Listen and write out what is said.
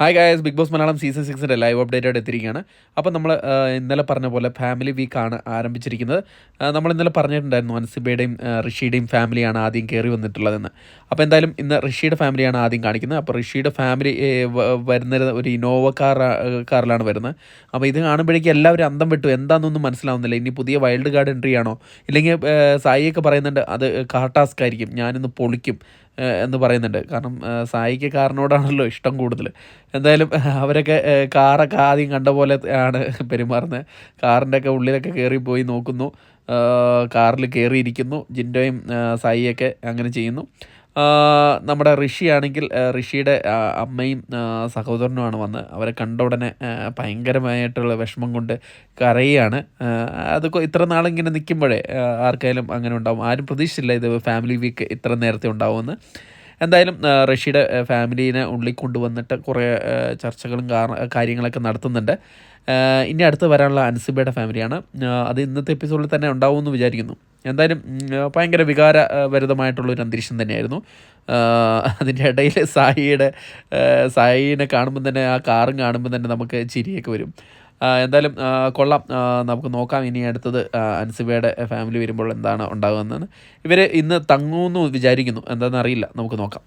Hi guys Bigg Boss Malayalam season സിക്സിന്റെ live update ആയിട്ട് എത്തിയിരിക്കുകയാണ്. അപ്പോൾ നമ്മൾ ഇന്നലെ പറഞ്ഞ പോലെ ഫാമിലി വീക്കാണ് ആരംഭിച്ചിരിക്കുന്നത്. നമ്മൾ ഇന്നലെ പറഞ്ഞിട്ടുണ്ടായിരുന്നു അൻസിബയുടെയും ഋഷിയുടെയും ഫാമിലിയാണ് ആദ്യം കയറി വന്നിട്ടുള്ളതെന്ന്. അപ്പോൾ എന്തായാലും ഇന്ന് ഋഷിയുടെ ഫാമിലിയാണ് ആദ്യം കാണിക്കുന്നത്. അപ്പോൾ ഋഷിയുടെ ഫാമിലി വരുന്ന ഒരു ഇനോവ കാർ കാറിലാണ് വരുന്നത്. അപ്പോൾ ഇത് കാണുമ്പോഴേക്കും എല്ലാവരും അന്തം വിട്ടു. എന്താണെന്നൊന്നും മനസ്സിലാവുന്നില്ല. ഇനി പുതിയ വൈൽഡ് കാർഡ് എൻട്രി ആണോ? ഇല്ലെങ്കിൽ സായിയൊക്കെ പറയുന്നുണ്ട് അത് കാർ ടാസ്ക് ആയിരിക്കും ഞാനിന്ന് പൊളിക്കും. എന്ന് പറയുന്നുണ്ട്. കാരണം സായിക്ക് കാറിനോടാണല്ലോ ഇഷ്ടം കൂടുതൽ എന്തായാലും അവരൊക്കെ കാറൊക്കെ ആദ്യം കണ്ട പോലെ ആണ് പെരുമാറുന്നത് കാറിന്റെ ഒക്കെ ഉള്ളിലൊക്കെ കയറി പോയി നോക്കുന്നു. കാറിൽ കയറിയിരിക്കുന്നു ജിൻഡോയും സായിയൊക്കെ അങ്ങനെ ചെയ്യുന്നു. നമ്മുടെ ഋഷിയാണെങ്കിൽ ഋഷിയുടെ അമ്മയും സഹോദരനുമാണ് വന്ന് അവരെ കണ്ട ഉടനെ ഭയങ്കരമായിട്ടുള്ള വിഷമം കൊണ്ട് കരയുകയാണ് അത് ഇത്ര നാളിങ്ങനെ നിൽക്കുമ്പോഴേ ആർക്കായാലും അങ്ങനെ ഉണ്ടാവും. ആരും പ്രതീക്ഷിച്ചില്ല ഇത് ഫാമിലി വീക്ക് ഇത്ര നേരത്തെ ഉണ്ടാവുമെന്ന്. എന്തായാലും ഋഷിയുടെ ഫാമിലീനെ ഉള്ളിൽ കൊണ്ടുവന്നിട്ട് കുറേ ചർച്ചകളും കാര- കാര്യങ്ങളൊക്കെ നടത്തുന്നുണ്ട്. ഇനി അടുത്ത് വരാനുള്ള അൻസിബയുടെ ഫാമിലിയാണ്. അത് ഇന്നത്തെ എപ്പിസോഡിൽ തന്നെ ഉണ്ടാവുമെന്ന് വിചാരിക്കുന്നു. എന്തായാലും ഭയങ്കര വികാരഭരിതമായിട്ടുള്ളൊരു അന്തരീക്ഷം തന്നെയായിരുന്നു. അതിന്റെ ഇടയിൽ സായിയുടെ സായിനെ കാണുമ്പോൾ തന്നെ ആ കാറും കാണുമ്പോൾ തന്നെ നമുക്ക് ചിരിയൊക്കെ വരും. എന്തായാലും കൊള്ളാം. നമുക്ക് നോക്കാം ഇനി അടുത്തത് അൻസിബയുടെ ഫാമിലി വരുമ്പോൾ എന്താണ് ഉണ്ടാകുന്നതെന്ന് ഇവർ ഇന്ന് തങ്ങുമെന്ന് വിചാരിക്കുന്നു. എന്താണെന്ന് അറിയില്ല. നമുക്ക് നോക്കാം.